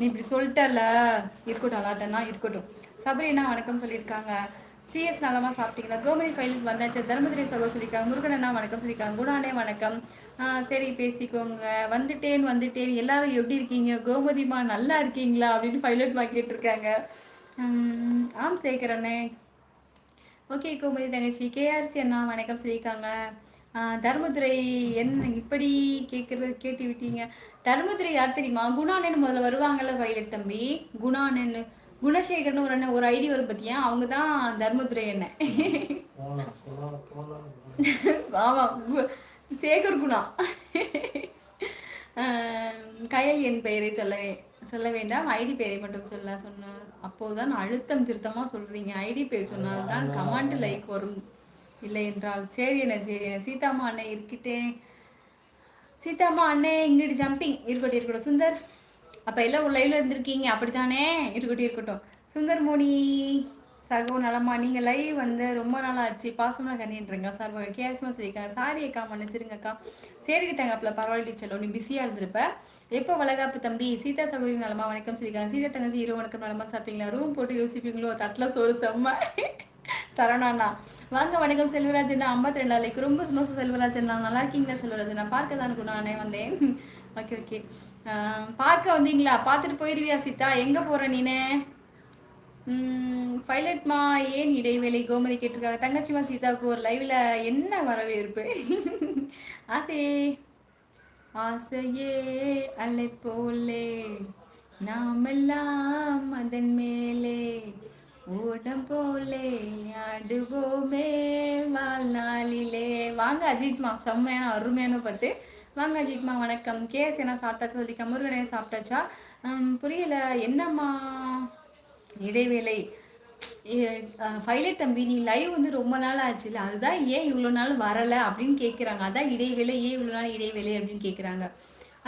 நீ இப்படி சொல்லிட்டல இருக்கட்டும் அலாட்டனா இருக்கட்டும். சபரினா வணக்கம் சொல்லியிருக்காங்க. சிஎஸ் நலமாக சாப்பிட்டீங்களா? கோமதி ஃபைல் வந்தாச்சு. தர்மதுரை சகோ சொல்லியிருக்காங்க முருகன் அண்ணா வணக்கம் சொல்லியிருக்காங்க. குணானே வணக்கம். சரி பேசிக்கோங்க. வந்துட்டேன் வந்துட்டேன். எல்லாரும் எப்படி இருக்கீங்க? கோமதிமா நல்லா இருக்கீங்களா? அப்படின்னு ஃபைலட் மா இருக்காங்க ஆம் சேகரண்ணே ஓகே கோமதி தங்கச்சி. கேஆர்சி அண்ணா வணக்கம் சொல்லியிருக்காங்க. தர்மதுரை என்ன இப்படி கேட்குறது கேட்டு விட்டீங்க. தர்மதுரை யார் தெரியுமா? குணானன் முதல்ல வருவாங்கல்ல வயலட் தம்பி. குணானன் குணசேகர்னு ஒரு அண்ணன் ஒரு ஐடி வரும் பார்த்தியா அவங்க தான் தர்மதுரை என்ன ஆமாம் சேகர் குணா. கயல் என் பெயரை சொல்லவே சொல்ல வேண்டாம். ஐடி பெயரை மட்டும் சொல்ல சொன்ன அப்போதுதான் அழுத்தம் திருத்தமாக சொல்கிறீங்க ஐடி பேர் சொன்னால்தான் கமாண்ட் லைக் வரும். இல்லை என்றால் சரி என்ன சரி என்ன சீதாமா அண்ணே இருக்கிட்டேன். சீதாமா அண்ணே இங்கிட்டு ஜம்பிங் இருக்கட்டும் இருக்கட்டும் சுந்தர். அப்போ எல்லாம் ஒரு லைவில் இருந்திருக்கீங்க. அப்படித்தானே? இருக்கட்டும் இருக்கட்டும். சுந்தர் மோனி சகோ நலமா நீங்கள் லைவ் வந்து ரொம்ப நாள் ஆச்சு பாசமாக கண்ணின்றங்க. சார் கேஸ்மா சொல்லியிருக்காங்க. சாரி அக்கா மன்னிச்சிருங்கக்கா சரிக்கிட்டாங்க அப்பல பரவாயில்ல டீச்சர். நீ பிஸியாக இருந்திருப்ப. எப்போ வளகாப்பு தம்பி? சீதா சகோதரி நலமா வணக்கம் சொல்லியிருக்காங்க. சீதா தங்கச்சி இரவு வணக்கம் நலமா சாப்பிட்டீங்களா? ரூம் போட்டு யோசிப்பீங்களோ? தட்டில் சோறு செம்ம. சரணாண்ணா வாங்க வணக்கம் செல்வராஜன் ஐம்பத்தி ரெண்டாலைக்கு ரொம்ப சந்தோஷம் செல்வராஜன் நல்லா இருக்கீங்களா செல்வராஜன் நான் பார்க்க தான் நானே வந்தேன். Okay okay. பார்க்க வந்தீங்களா? பார்த்துட்டு போயிடுவியா சீதா எங்கே போகிற நீனே? பைலட்மா ஏன் இடைவேளை கோமதி கேட்டிருக்காங்க? தங்கச்சிமா சீதாவுக்கு ஒரு லைவில் என்ன வரவேற்பு? ஆசே ஆசையே அலை போலே. நாமெல்லாம் அதன் மேலே. ஓடம் போலே ஆடுவோமே வாழ்நாளிலே. வாங்க அஜித்மா செம்மையான அருமையான பாட்டு. வாங்க அஜித்மா வணக்கம். கேஸ் என்ன சாப்பிட்டாச்சா? சொல்லிக்க முருகனே சாப்பிட்டாச்சா? புரியல. என்னம்மா? இடைவேளை. ஃபைலைட் தம்பி நீ லைவ் வந்து ரொம்ப நாள் ஆச்சுல்ல அதுதான் ஏன் இவ்வளோ நாள் வரலை அப்படின்னு கேட்குறாங்க அதான் இடைவேளை ஏன் இவ்வளோ நாள் இடைவேளை அப்படின்னு கேட்குறாங்க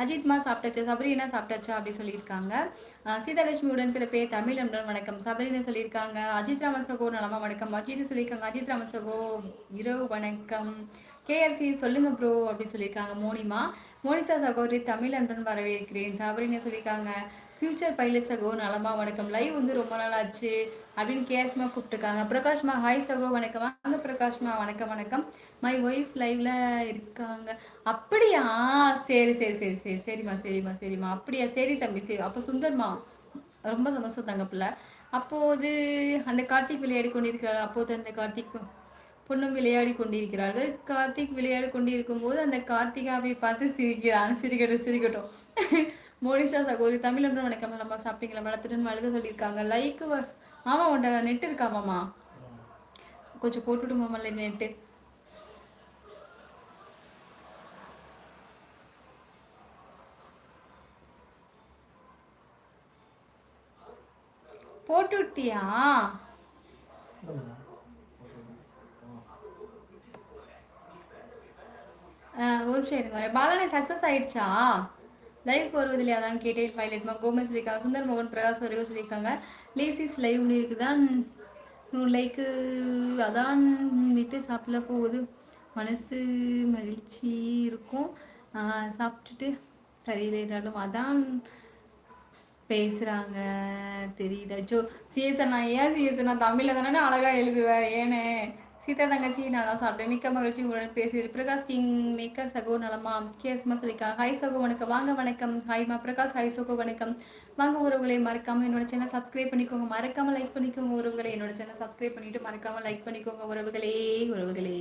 அஜித்மா சாப்பிட்டாச்சு சபரினா சாப்பிட்டாச்சா அப்படி சொல்லியிருக்காங்க. சீதாலட்சுமி உடன்பிறப்பே தமிழ் அன்பன் வணக்கம். சபரினா சொல்லியிருக்காங்க அஜித் ராமசகோ நலமா வணக்கம். அஜித் சொல்லியிருக்காங்க அஜித் ராமசகோ இரவு வணக்கம். கேஆர்சி சொல்லுங்க ப்ரோ அப்படின்னு சொல்லியிருக்காங்க மோனிமா. மோனிசா சகோதரி தமிழ் அன்பன் வரவேற்கிறேன். சபரினா சொல்லியிருக்காங்க ஃபியூச்சர் பைலட் சகோ நலமா வணக்கம். லைவ் வந்து ரொம்ப நாள் ஆச்சு அப்படின்னு கேர்ஸ்மா கூப்பிட்டுருக்காங்க. பிரகாஷ்மா ஹாய் சகோ வணக்கம். வாங்க பிரகாஷ்மா வணக்கம் வணக்கம். மை ஒய்ஃப் லைவ்ல இருக்காங்க. அப்படியா? சரி சரி சரி சரி. சரிம்மா சரிம்மா சரிம்மா. அப்படியா? சரி தம்பி சரி. அப்போ சுந்தர்மா ரொம்ப சந்தோஷம் தாங்க பிள்ளை. அப்போது அந்த கார்த்திக் விளையாடி கொண்டிருக்கிறார் அப்போது அந்த கார்த்திக் பொண்ணும் விளையாடி கொண்டிருக்கிறார்கள். கார்த்திக் விளையாடி கொண்டிருக்கும் போது அந்த கார்த்திகாவை பார்த்து சிரிக்கிறான். சிரிக்கட்டும் சிரிக்கட்டும். மோனிஷா சகோதரி தமிழ் வணக்கம் நம்ம சாப்பிட்டீங்களா? வளர்த்துட்டு அழுக சொல்லியிருக்காங்க. லைக்கு ஆமாம் உண்ட நெட் இருக்காமாம்மா கொஞ்சம் போட்டுவிட்டு மாமா நெட்டு போட்டு விட்டியா ஒரு நிமிஷம் இருங்க. பாலனை சக்ஸஸ் ஆயிடுச்சா? லைவ் வருவதில்லை அதான் கேட்டேன் பைலட்மா கோமஸ் சொல்லியிருக்காங்க சுந்தர் மோகன் பிரகாஷ் வரைக்கும் சொல்லியிருக்காங்க. லேசிஸ் லைவ் இருக்குதான். நூறு லைக்கு அதான் விட்டு சாப்பிட போகுது. மனசு மகிழ்ச்சி இருக்கும். சாப்பிட்டுட்டு சரியில்லைனாலும் அதான் பேசுகிறாங்க தெரியுதா? ஜோ சிஎஸ்என் நான் ஏன் சிஎஸ்என் நான் தமிழில் தானே அழகாக எழுதுவேன் ஏனே? சீதா தங்கச்சி நான் தான் சாப்பிட்டேன். மிக்க மகிழ்ச்சி உங்களுடன் பேசியது பிரகாஷ் கிங் மேக்கர் சகோ நலமா? கேஸ்மா சொல்லிக்கா ஹாய் சகோ வணக்கம். வாங்க வணக்கம். ஹாய்மா பிரகாஷ் ஹாய் சகோ வணக்கம். வாங்க உறவுகளை மறக்காமல் என்னோட சேனல் சப்ஸ்கிரைப் பண்ணிக்கோங்க. மறக்காம லைக் பண்ணிக்கோங்க உறவுகளை என்னோட சேனல் சப்ஸ்கிரைப் பண்ணிட்டு மறக்காம லைக் பண்ணிக்கோங்க உறவுகளே உறவுகளே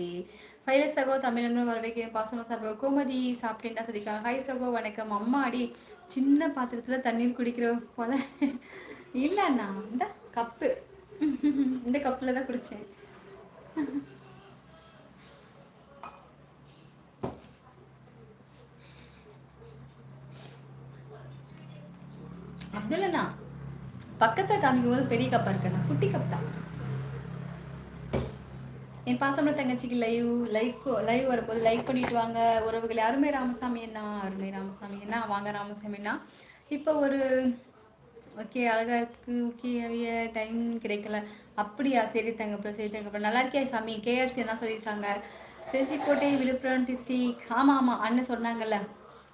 ஃபைலட் சகோ தமிழன் வரவேற்கிறேன் பாசமாக சார்பாக கோமதி சாப்பிட்டேன்டா சொல்லியிருக்காங்க ஹாய் சகோ வணக்கம். அம்மா அடி சின்ன பாத்திரத்தில் தண்ணீர் குடிக்கிற போல. இல்லைண்ணா இந்த கப்பு. இந்த கப்பில் தான் குடித்தேன் அதுலண்ணா பக்கத்தை காமிக்கும் போது பெரிய கப்பா இருக்கண்ணா குட்டி கப் தான். என் பாசம்ல தங்கச்சிக்கு லைவ் லைக் லைவ் வரும்போது லைக் பண்ணிட்டு வாங்க. உறவுகள் அருமை ராமசாமி என்ன அருமை ராமசாமி என்ன வாங்க ராமசாமி என்ன இப்போ ஒரு ஓகே அழகாக இருக்குது ஓகே அவைய டைம் கிடைக்கல. அப்படியா? சரி தங்கப்பா சரி தங்கப்பா நல்லா இருக்கியா சாமி? கேஆர்சி என்ன சொல்லியிருக்காங்க செஞ்சிக்கோட்டை விழுப்புரம் டிஸ்ட்ரிக் ஆமாம் ஆமாம் அண்ணன் சொன்னாங்கல்ல.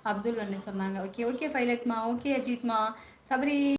அப்துல் அண்ணன் சொன்னாங்க. ஓகே ஓகே பைலட்மா. ஓகே அஜித்மா. சபரி.